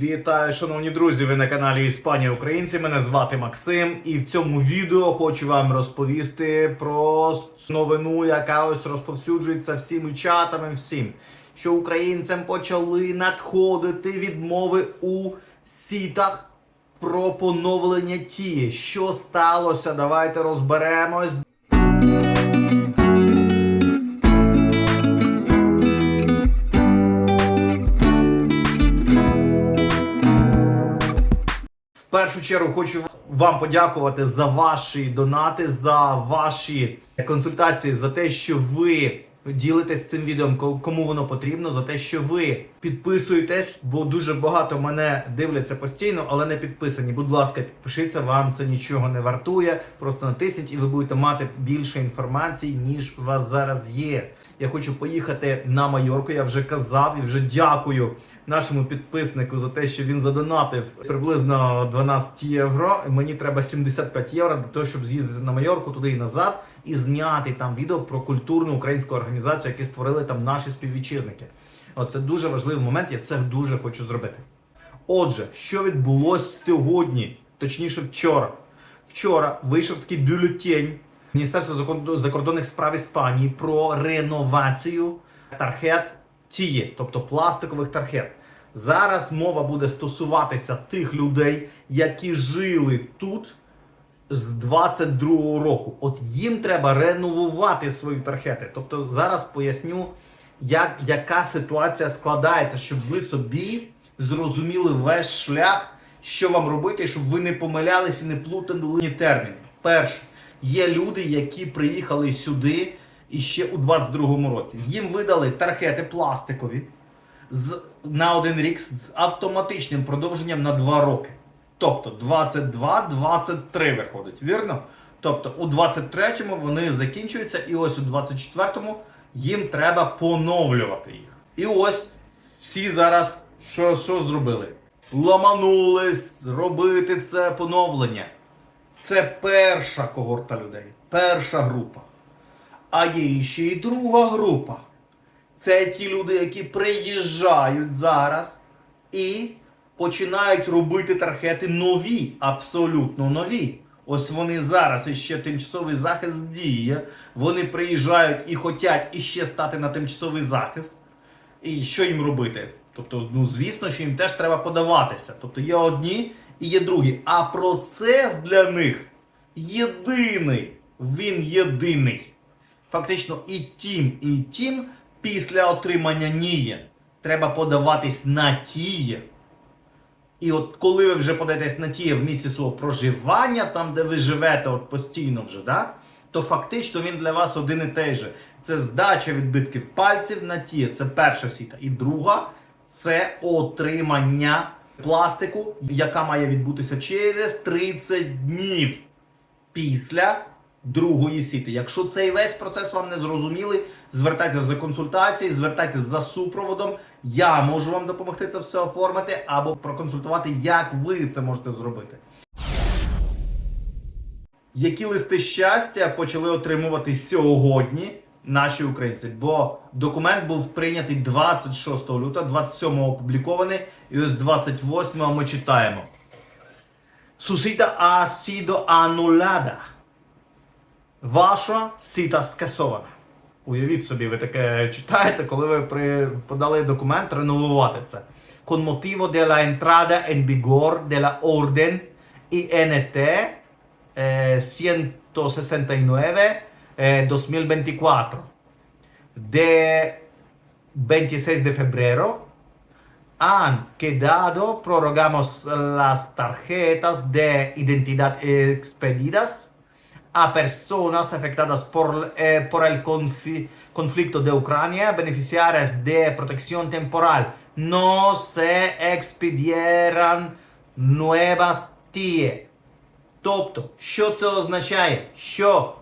Вітаю, шановні друзі! Ви на каналі Іспанія Українці. Мене звати Максим, і в цьому відео хочу вам розповісти про новину, яка ось розповсюджується всіми чатами. Всім, що українцям почали надходити відмови у сітах про поновлення ті. Що сталося? Давайте розберемось. Першу чергу хочу вам подякувати за ваші донати, за ваші консультації, за те, що ви ділитесь цим відео, ко- кому воно потрібно, за те, що ви підписуєтесь, бо дуже багато мене дивляться постійно, але не підписані. Будь ласка, підпишіться, вам це нічого не вартує. Просто натисніть і ви будете мати більше інформації, ніж у вас зараз є. Я хочу поїхати на Майорку. Я вже казав і вже дякую нашому підписнику за те, що він задонатив приблизно 12 євро. Мені треба 75 євро для того, щоб з'їздити на Майорку туди і назад і зняти там відео про культурну українську організацію, яку створили там наші співвітчизники. Оце дуже важливий момент. Я це дуже хочу зробити. Отже, що відбулося сьогодні, точніше вчора. Вчора вийшов такий бюлетень Міністерства закордонних справ Іспанії про реновацію тархет тіє, тобто пластикових тархет. Зараз мова буде стосуватися тих людей, які жили тут з 22-го року. От їм треба реновувати свої тархети. Тобто зараз поясню, як, яка ситуація складається, щоб ви собі зрозуміли весь шлях, що вам робити, щоб ви не помилялись і не плутали терміни. Перше, є люди, які приїхали сюди іще у 22-му році. Їм видали тархети пластикові з, на один рік з автоматичним продовженням на 2 роки. Тобто 22-23 виходить, вірно? Тобто у 23-му вони закінчуються, і ось у 24-му їм треба поновлювати їх. І ось всі зараз що, що зробили? Ламанулись робити це поновлення. Це перша когорта людей, перша група. А є ще й друга група. Це ті люди, які приїжджають зараз і починають робити тархети нові, абсолютно нові. Ось вони зараз іще тимчасовий захист діє. Вони приїжджають і хочуть іще стати на тимчасовий захист. І що їм робити? Тобто, ну звісно, що їм теж треба подаватися. Тобто є одні і є другі. А процес для них єдиний. Він єдиний. Фактично, і тім, і тім після отримання ніє треба подаватись на тіє. І от коли ви вже подаєтесь на тіє в місці свого проживання, там де ви живете от постійно вже, да? то фактично він для вас один і той же. Це здача відбитків пальців на тіє. Це перша сіта. І друга це отримання пластику, яка має відбутися через 30 днів після другої сіти. Якщо цей весь процес вам не зрозумілий, звертайтеся за консультацією, звертайтеся за супроводом. Я можу вам допомогти це все оформити або проконсультувати, як ви це можете зробити. Які листи щастя почали отримувати сьогодні наші українці? Бо документ був прийнятий 26 лютого, 27 опублікований, і ось 28 ми читаємо. Сусіда sido annullada. Ваша сіта скасована. Уявіть собі, ви таке читаєте, коли ви при, подали документ реновувати це. Con motivo della entrada en vigor della orden INT eh, 169 eh, 2024 de 26 de febrero han quedado, prorrogamos las tarjetas de identidad expedidas a personas afectadas por, eh, por el conflicto de Ucrania, beneficiarias de protección temporal. No se expidieran nuevas TIE. Тобто, що це означає? Що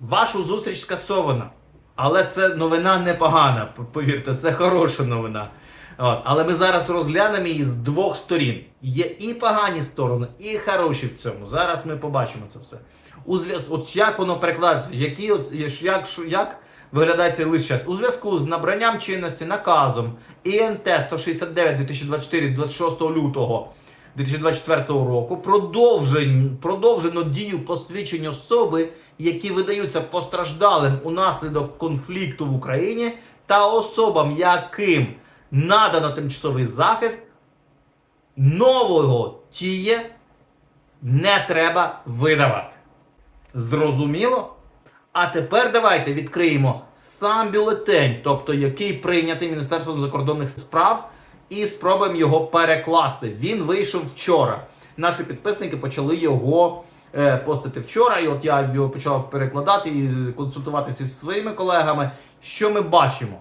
вашу зустріч скасовано. Але це новина непогана, повірте, це хороша новина. От. Але ми зараз розглянемо її з двох сторін. Є і погані сторони, і хороші в цьому. Зараз ми побачимо це все. У зв'яз... От як воно перекладається, які от, як, як виглядає цей лист зараз. У зв'язку з набранням чинності наказом ІНТ 169 2024 26 лютого 2024 року продовжень, продовжено дію посвідчень особи, які видаються постраждалим унаслідок конфлікту в Україні та особам, яким надано тимчасовий захист, нового тіє не треба видавати. Зрозуміло? А тепер давайте відкриємо сам бюлетень, тобто який прийнятий Міністерством закордонних справ, і спробуємо його перекласти. Він вийшов вчора. Наші підписники почали його е, постити вчора, і от я його почав перекладати і консультуватися зі своїми колегами. Що ми бачимо?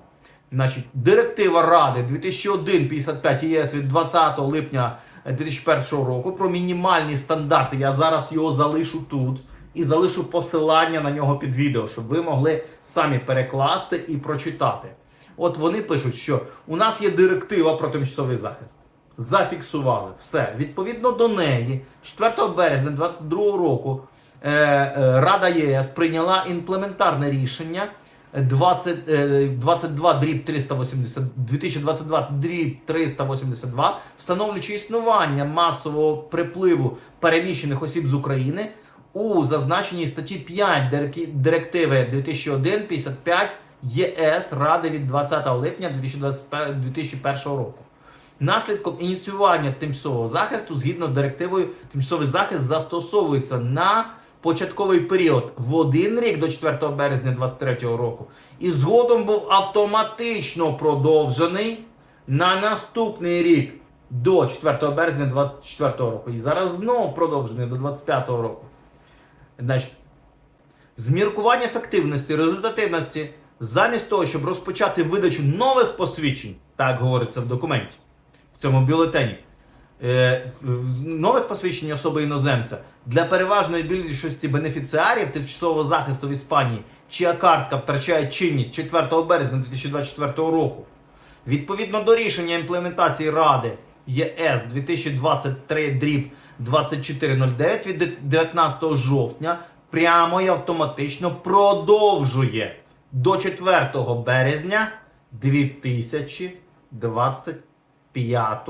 Значить, директива Ради 2001-55 ЄС від 20 липня 2001 року про мінімальні стандарти. Я зараз його залишу тут і залишу посилання на нього під відео, щоб ви могли самі перекласти і прочитати. От вони пишуть, що у нас є директива про тимчасовий захист. Зафіксували все. Відповідно до неї, 4 березня 2022 року е, е, Рада ЄС прийняла імплементарне рішення 20, е, 22 дріб 380, 2022 дріб 382, встановлюючи існування масового припливу переміщених осіб з України у зазначеній статті 5 директиви 2001-55 ЄС Ради від 20 липня 2021 2001 року. Наслідком ініціювання тимчасового захисту згідно з директивою, тимчасовий захист застосовується на початковий період в один рік до 4 березня 2023 року, і згодом був автоматично продовжений на наступний рік до 4 березня 2024 року. І зараз знову продовжений до 2025 року. Значить, з ефективності, результативності, замість того, щоб розпочати видачу нових посвідчень, так говориться в документі, в цьому бюлетені, е, нових посвідчень особи іноземця для переважної більшості бенефіціарів тимчасового захисту в Іспанії, чия картка втрачає чинність 4 березня 2024 року. Відповідно до рішення імплементації Ради ЄС 2023 дріб 2409 від 19 жовтня прямо і автоматично продовжує до 4 березня 2025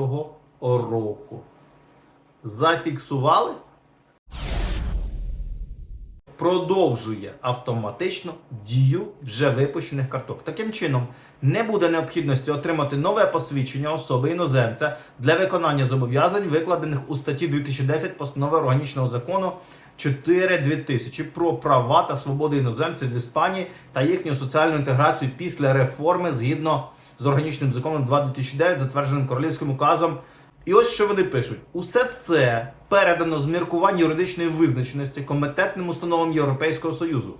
року. Зафіксували? Продовжує автоматично дію вже випущених карток. Таким чином, не буде необхідності отримати нове посвідчення особи іноземця для виконання зобов'язань, викладених у статті 2010 постанови органічного закону 4-2000 про права та свободи іноземців з Іспанії та їхню соціальну інтеграцію після реформи згідно з органічним законом 2-2009, затвердженим королівським указом. І ось що вони пишуть: усе це передано з міркувань юридичної визначеності компетентним установам Європейського Союзу.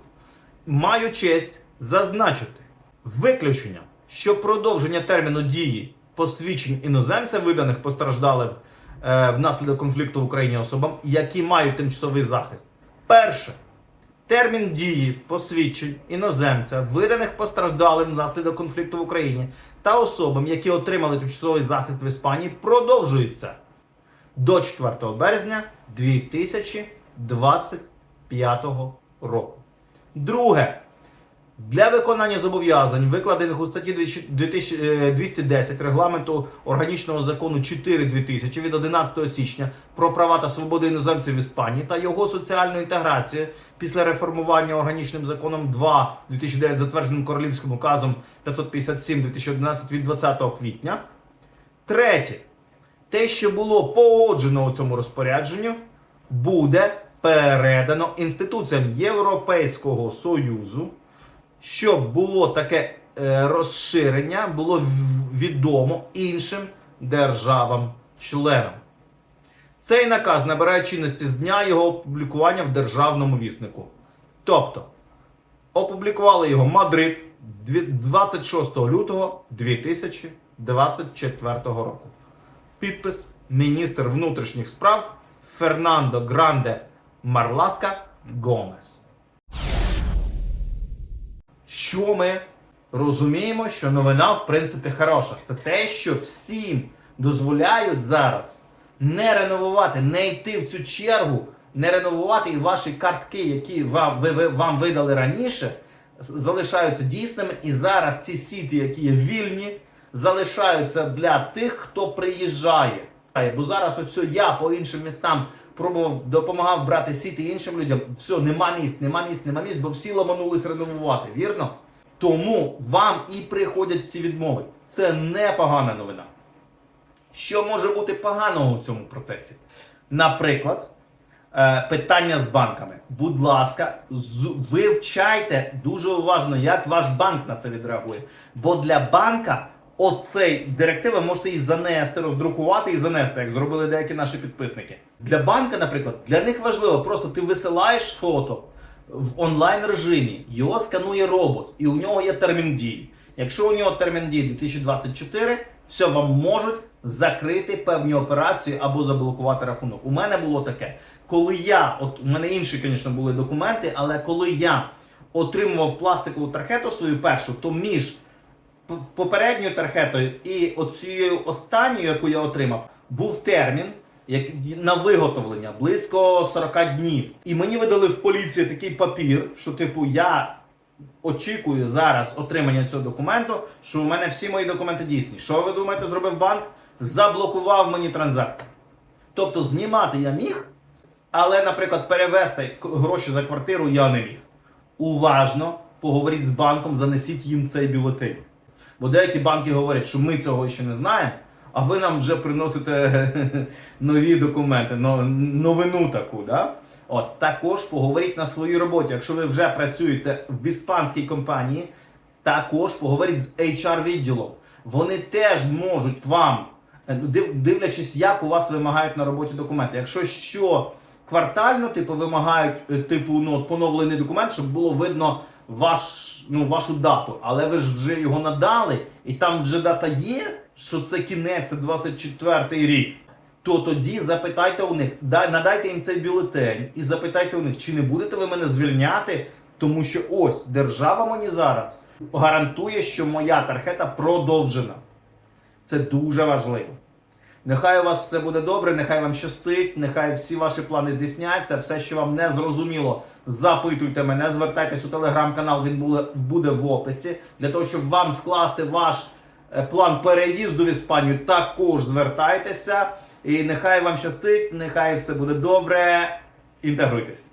Маю честь зазначити виключення, що продовження терміну дії посвідчень іноземця, виданих постраждалим е, внаслідок конфлікту в Україні особам, які мають тимчасовий захист. Перше. Термін дії посвідчень іноземця, виданих постраждалим внаслідок конфлікту в Україні та особам, які отримали тимчасовий захист в Іспанії, продовжується до 4 березня 2025 року. Друге. Для виконання зобов'язань, викладених у статті 2000 е, 210 регламенту органічного закону 4-2000 від 11 січня про права та свободи іноземців Іспанії та його соціальну інтеграцію після реформування органічним законом 2 2009 затвердженим королівським указом 557 2011 від 20 квітня. Третє. Те, що було погоджено у цьому розпорядженню, буде передано інституціям Європейського Союзу щоб було таке е, розширення, було відомо іншим державам-членам. Цей наказ набирає чинності з дня його опублікування в державному віснику. Тобто, опублікували його Мадрид 26 лютого 2024 року. Підпис міністр внутрішніх справ Фернандо Гранде Марласка Гомес. Що ми розуміємо, що новина, в принципі, хороша. Це те, що всім дозволяють зараз не реновувати, не йти в цю чергу, не реновувати і ваші картки, які вам, ви, ви- вам видали раніше, залишаються дійсними, і зараз ці сіти, які є вільні, залишаються для тих, хто приїжджає. Бо зараз ось я по іншим містам пробував допомагав брати сіти іншим людям. Все, нема місць, нема місць, нема місць, бо всі ламанулись реновувати, вірно? Тому вам і приходять ці відмови. Це непогана новина. Що може бути поганого у цьому процесі? Наприклад, е, питання з банками. Будь ласка, вивчайте дуже уважно, як ваш банк на це відреагує. Бо для банка оцей директива можете її занести, роздрукувати і занести, як зробили деякі наші підписники. Для банка, наприклад, для них важливо, просто ти висилаєш фото в онлайн режимі, його сканує робот, і у нього є термін дії. Якщо у нього термін дії 2024, все вам можуть закрити певні операції або заблокувати рахунок. У мене було таке, коли я, от у мене інші, звісно, були документи, але коли я отримував пластикову тархету свою першу, то між попередньою тархетою і оцією останньою, яку я отримав, був термін на виготовлення близько 40 днів. І мені видали в поліції такий папір, що типу я очікую зараз отримання цього документу, що у мене всі мої документи дійсні. Що ви думаєте, зробив банк? Заблокував мені транзакції. Тобто знімати я міг, але, наприклад, перевести гроші за квартиру я не міг. Уважно поговоріть з банком, занесіть їм цей бюлетень. Бо деякі банки говорять, що ми цього ще не знаємо, а ви нам вже приносите нові документи, новину таку. Да? От, також поговоріть на своїй роботі. Якщо ви вже працюєте в іспанській компанії, також поговоріть з HR-відділом. Вони теж можуть вам, е, дивлячись, як у вас вимагають на роботі документи. Якщо що квартально, типу, вимагають е, типу, ну, поновлений документ, щоб було видно ваш, ну, вашу дату. Але ви ж вже його надали, і там вже дата є, що це кінець, це 24 рік. То тоді запитайте у них, надайте їм цей бюлетень і запитайте у них, чи не будете ви мене звільняти, тому що ось держава мені зараз гарантує, що моя тархета продовжена. Це дуже важливо. Нехай у вас все буде добре, нехай вам щастить, нехай всі ваші плани здійсняться. Все, що вам не зрозуміло, запитуйте мене, звертайтесь у телеграм-канал, він буде, в описі. Для того, щоб вам скласти ваш е, план переїзду в Іспанію, також звертайтеся. І нехай вам щастить, нехай все буде добре. Інтегруйтесь.